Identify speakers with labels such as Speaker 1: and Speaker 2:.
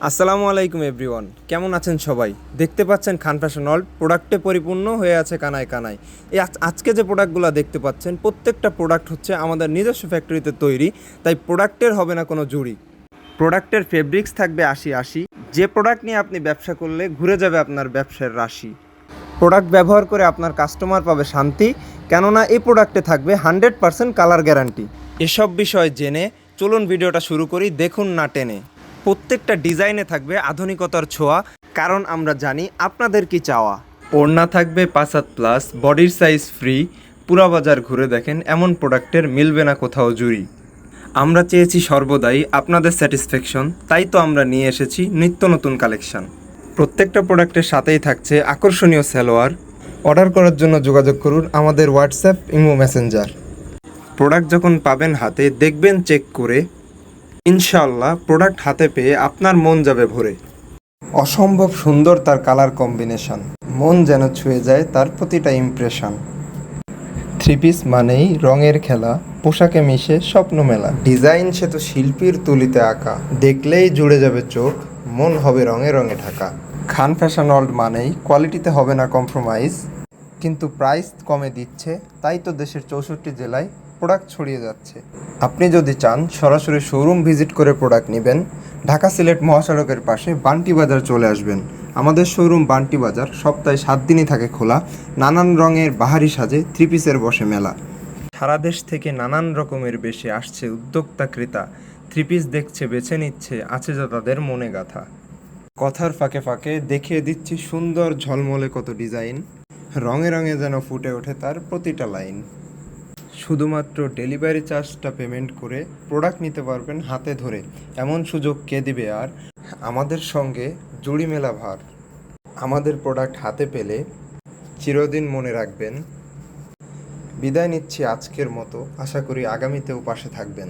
Speaker 1: আসসালামু আলাইকুম এভরিওয়ান। কেমন আছেন সবাই? দেখতে পাচ্ছেন খান ফ্যাশন অল। প্রোডাক্টে পরিপূর্ণ হয়ে আছে কানায় কানায়। এই আজ- আজকে যে প্রোডাক্টগুলো দেখতে পাচ্ছেন, প্রত্যেকটা প্রোডাক্ট হচ্ছে আমাদের নিজস্ব ফ্যাক্টরিতে তৈরি, তাই প্রোডাক্টের হবে না কোনো জুড়ি। প্রোডাক্টের ফেব্রিক্স থাকবে আশি আশি। যে প্রোডাক্ট নিয়ে আপনি ব্যবসা করলে ঘুরে যাবে আপনার ব্যবসার রাশি। প্রোডাক্ট ব্যবহার করে আপনার কাস্টমার পাবে শান্তি, কেননা এই প্রোডাক্টে থাকবে হান্ড্রেড পার্সেন্ট কালার গ্যারান্টি। এসব বিষয় জেনে চলুন ভিডিওটা শুরু করি, দেখুন না টেনে। প্রত্যেকটা ডিজাইনে থাকবে আধুনিকতার ছোঁয়া, কারণ আমরা জানি আপনাদের কি চাওয়া। ওড়না থাকবে পাঁচ হাত প্লাস বডির সাইজ ফ্রি পুরা বাজার ঘুরে দেখেন এমন প্রোডাক্টের মিলবে না কোথাও জুড়ি। আমরা চেয়েছি সর্বদাই আপনাদের স্যাটিসফ্যাকশন তাই তো আমরা নিয়ে এসেছি নিত্য নতুন কালেকশন প্রত্যেকটা প্রোডাক্টের সাথেই থাকছে আকর্ষণীয় সালোয়ার। অর্ডার করার জন্য যোগাযোগ করুন আমাদের হোয়াটসঅ্যাপ ইমো মেসেঞ্জার প্রোডাক্ট যখন পাবেন হাতে, দেখবেন চেক করে ইনশাল্লাহ প্রোডাক্ট হাতে পেয়ে আপনার মন যাবে ভরে। অসম্ভব সুন্দর তার কালার কম্বিনেশন মন যেন ছুঁয়ে যায় তার প্রতিটা ইমপ্রেশন থ্রি পিস মানেই রঙের খেলা, পোশাকে মিশে স্বপ্ন মেলা। ডিজাইন সে তো শিল্পীর তুলিতে আঁকা। দেখলেই জুড়ে যাবে চোখ, মন হবে রঙে রঙে ঢাকা। খান ফ্যাশন ওয়ার্ল্ড মানেই কোয়ালিটিতে হবে না কম্প্রোমাইজ কিন্তু প্রাইস কমে দিচ্ছে, তাই তো দেশের চৌষট্টি জেলায় প্রোডাক্ট ছড়িয়ে যাচ্ছে। আপনি যদি চান, সরাসরি শোরুম ভিজিট করে প্রোডাক্ট নেবেন, ঢাকা সিলেট মহাসড়কের পাশে বান্টি বাজার চলে আসবেন। আমাদের শোরুম বান্টি বাজার সপ্তাহে সাত দিনই থাকে খোলা। নানান রঙের বাহারি সাজে থ্রি পিসের বসে মেলা। সারা দেশ থেকে নানান রকমের বেশে আসছে উদ্যোক্তা, ক্রেতা। থ্রি পিস দেখছে, বেছে নিচ্ছে, আছে যা তাদের মনে গাথা। কথার ফাঁকে ফাঁকে দেখিয়ে দিচ্ছি সুন্দর ঝলমলে কত ডিজাইন। রঙে রঙে যেন ফুটে ওঠে তার প্রতিটা লাইন। শুধুমাত্র ডেলিভারি চার্জটা পেমেন্ট করে প্রোডাক্ট নিতে পারবেন হাতে ধরে। এমন সুযোগ কে দিবে আর? আমাদের সঙ্গে জুড়ি মেলা ভার। আমাদের প্রোডাক্ট হাতে পেলে চিরদিন মনে রাখবেন। বিদায় নিচ্ছি আজকের মতো। আশা করি আগামীতেও পাশে থাকবেন।